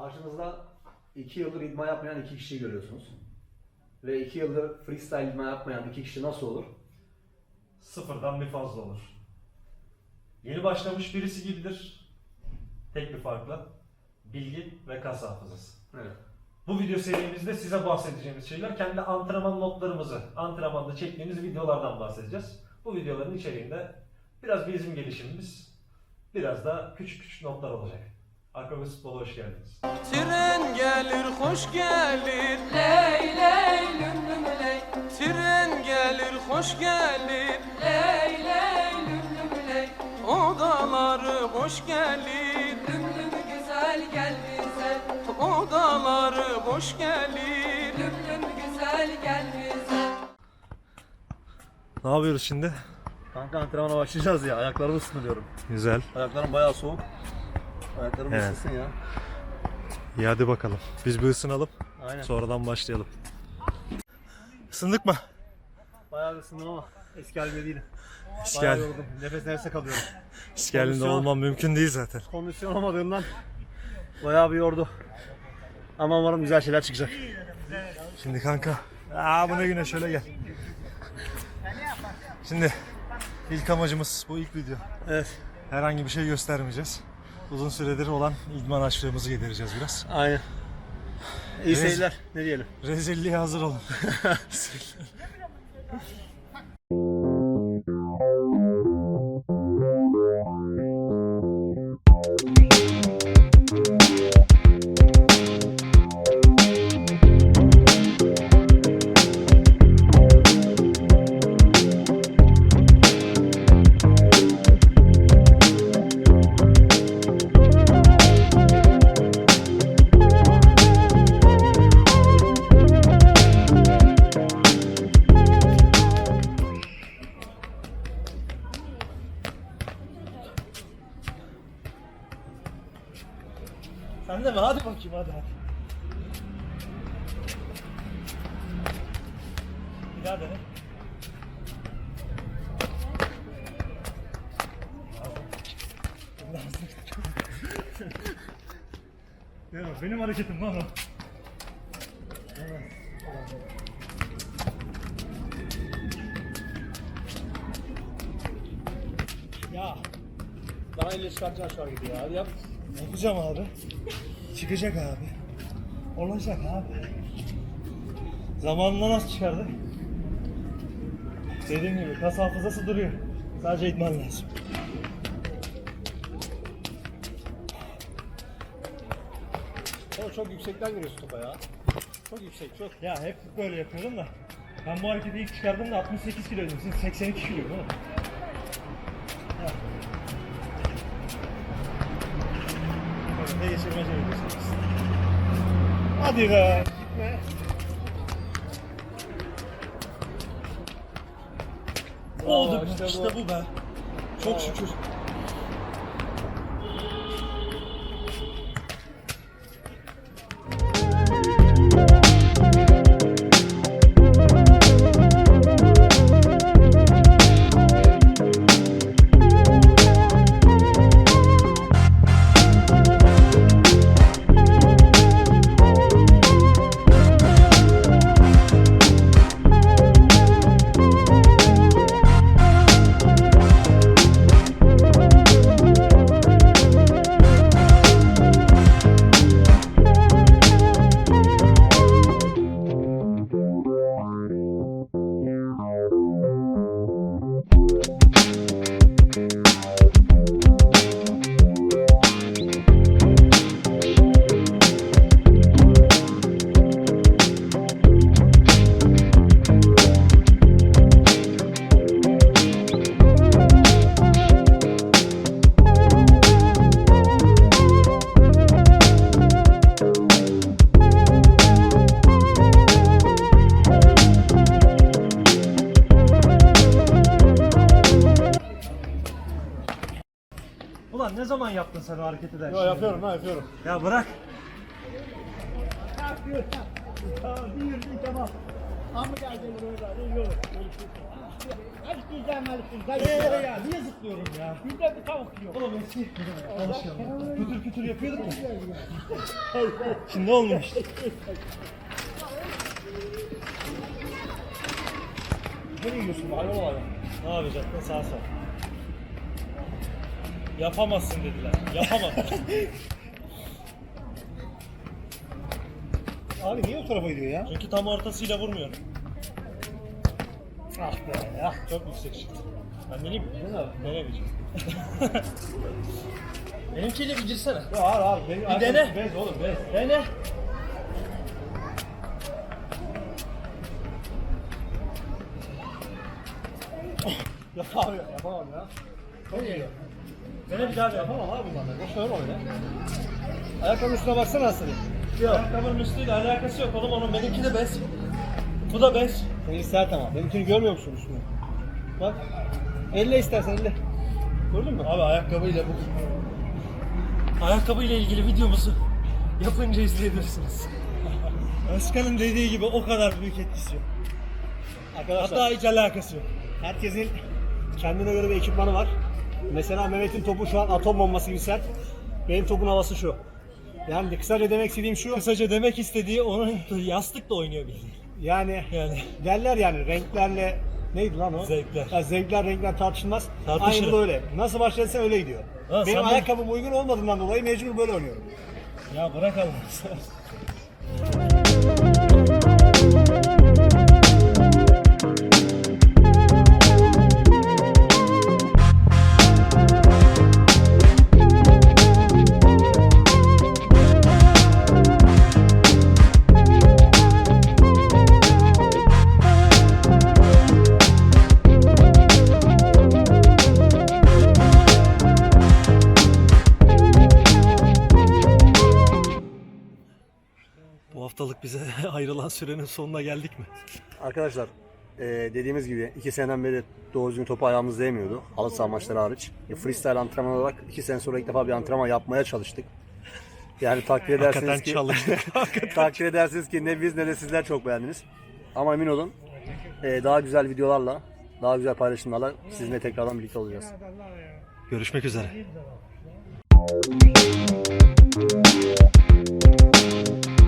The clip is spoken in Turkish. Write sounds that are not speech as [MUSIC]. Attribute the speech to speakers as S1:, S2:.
S1: Karşınızda 2 yıldır idman yapmayan iki kişiyi görüyorsunuz. Ve 2 yıldır freestyle idman yapmayan iki kişi nasıl olur?
S2: Sıfırdan bir fazla olur. Yeni başlamış birisi gibidir. Tek bir farkla. Bilgi ve kas hafızası.
S1: Evet.
S2: Bu video serimizde size bahsedeceğimiz şeyler kendi antrenman notlarımızı, antrenmanda çektiğimiz videolardan bahsedeceğiz. Bu videoların içeriğinde biraz bizim gelişimimiz, biraz da küçük küçük notlar olacak. Akrobasi Futbol'a hoş geldiniz.
S3: Tren gelir hoş gelir
S4: Ley ley lüm lüm ley
S3: Tren gelir hoş gelir
S4: Ley ley lüm lüm ley
S3: Odaları boş gelir
S4: Lüm lüm güzel gel bize
S3: Odaları boş gelir
S4: Lüm lüm güzel gel bize
S2: Ne yapıyoruz şimdi?
S1: Kanka antrenmana başlayacağız ya. Ayaklarımı ısınıyorum.
S2: Güzel.
S1: Ayaklarım bayağı soğuk. Ayaklarım
S2: Evet.
S1: ısınsın ya.
S2: İyi hadi bakalım. Biz bir ısınalım.
S1: Aynen.
S2: Sonradan başlayalım. Isındık mı?
S1: Bayağı ısındım ama eski halimde değilim.
S2: Eski,
S1: Bayağı yoruldum. Nefes nefese kalıyorum.
S2: eski halinde olmam mümkün değil zaten.
S1: Kondisyon olmadığından bayağı bir yordu. Ama umarım güzel şeyler çıkacak.
S2: Şimdi kanka. Aa bu ne güne şöyle gel. Şimdi ilk amacımız bu ilk video.
S1: Evet.
S2: Herhangi bir şey göstermeyeceğiz. Uzun süredir olan idman açlığımızı gidereceğiz biraz.
S1: Aynen. İyi
S2: Evet.
S1: seyirler. Ne diyelim?
S2: Rezilliğe hazır olun. [LAUGHS] [LAUGHS]
S1: Sen de mi? Hadi bakayım hadi hadi. Bir daha dene. [LAUGHS]
S2: Ya benim hareketim lan o.
S1: Ya. Daha elle çıkartacaksın şu hareketi ya. Hadi yap.
S2: Yapacağım abi. Çıkacak abi. Olacak abi. Zamanında nasıl çıkardı? Dediğim gibi kas hafızası duruyor. Sadece idman lazım.
S1: Oğlum çok yüksekten giriyorsun topa ya. Çok yüksek çok.
S2: Ya hep böyle yapıyordum da. Ben bu hareketi ilk çıkardığımda 68 kiloydum. Siz 82 kilo değil mi? Önünde geçirmece yapıyorsunuz. Hadi be. Gitme. Oldu
S1: işte bu.
S2: be. Çok şükür. Zaman yaptın sen o hareketi de?
S1: Yo, yapıyorum ha yapıyorum.
S2: Ya bırak.
S1: Yok. Niye zıplıyorum ya? Bir de bir tavuk yiyor. Oğlum eski. Alışkanlık. Kütür kütür yapıyorduk mu? Şimdi olmuyor işte. Ne yiyorsun? Hayvan var. Ne yapacaksın? Sağ sol. Yapamazsın dediler. Yapamam. Abi niye o tarafa gidiyor ya?
S2: Çünkü tam ortasıyla vurmuyorum.
S1: Ah be ya.
S2: Çok yüksek çıktı. Ben deneyeyim mi? Denemeyeceğim. [LAUGHS] Benimkiyle bir girsene.
S1: Ya abi abi. Benim
S2: Bir dene.
S1: Bez oğlum bez.
S2: Dene. [LAUGHS]
S1: Ya abi yapamam ya. Çok iyi.
S2: Dene bir daha.
S1: Yapamam abi bunlarla. Boş ver öyle. Ayakkabının üstüne baksana aslında.
S2: Yok. Ayakkabının üstüyle alakası yok oğlum onun. Benimki de bez. Bu da bez.
S1: Senin sert ama. Benimkini görmüyor musun üstüne? Bak. Elle istersen elle. Gördün mü?
S2: Abi ayakkabıyla bu. Ayakkabıyla ilgili videomuzu yapınca izleyebilirsiniz. [LAUGHS] Özkan'ın dediği gibi o kadar büyük etkisi yok.
S1: Arkadaşlar
S2: Hatta hiç alakası yok.
S1: herkesin kendine göre bir ekipmanı var. Mesela Mehmet'in topu şu an atom bombası gibi sert. Benim topun havası şu. Yani kısaca demek istediğim şu.
S2: Kısaca demek istediği onun [LAUGHS] yastıkla oynuyor bildiğin.
S1: Yani
S2: Yani
S1: derler yani renklerle neydi lan o?
S2: Zevkler.
S1: Ya zevkler renkler tartışılmaz.
S2: Tartışılır.
S1: Aynı da öyle. Nasıl başladıysa öyle gidiyor.
S2: Ha,
S1: Benim
S2: sen de-
S1: ayakkabım uygun olmadığından dolayı mecbur böyle oynuyorum.
S2: ya bırak Allah'ını haftalık bize [LAUGHS] ayrılan sürenin sonuna geldik mi?
S5: Arkadaşlar e, dediğimiz gibi 2 seneden beri doğru düzgün topu ayağımız değmiyordu. Halı saha maçları hariç. E, freestyle antrenman olarak 2 sene sonra ilk defa bir antrenman yapmaya çalıştık. Yani takdir edersiniz ki [LAUGHS] takdir edersiniz ki ne biz ne de sizler çok beğendiniz. Ama emin olun e, daha güzel videolarla, daha güzel paylaşımlarla sizinle tekrardan birlikte olacağız.
S2: Görüşmek üzere. Thank you.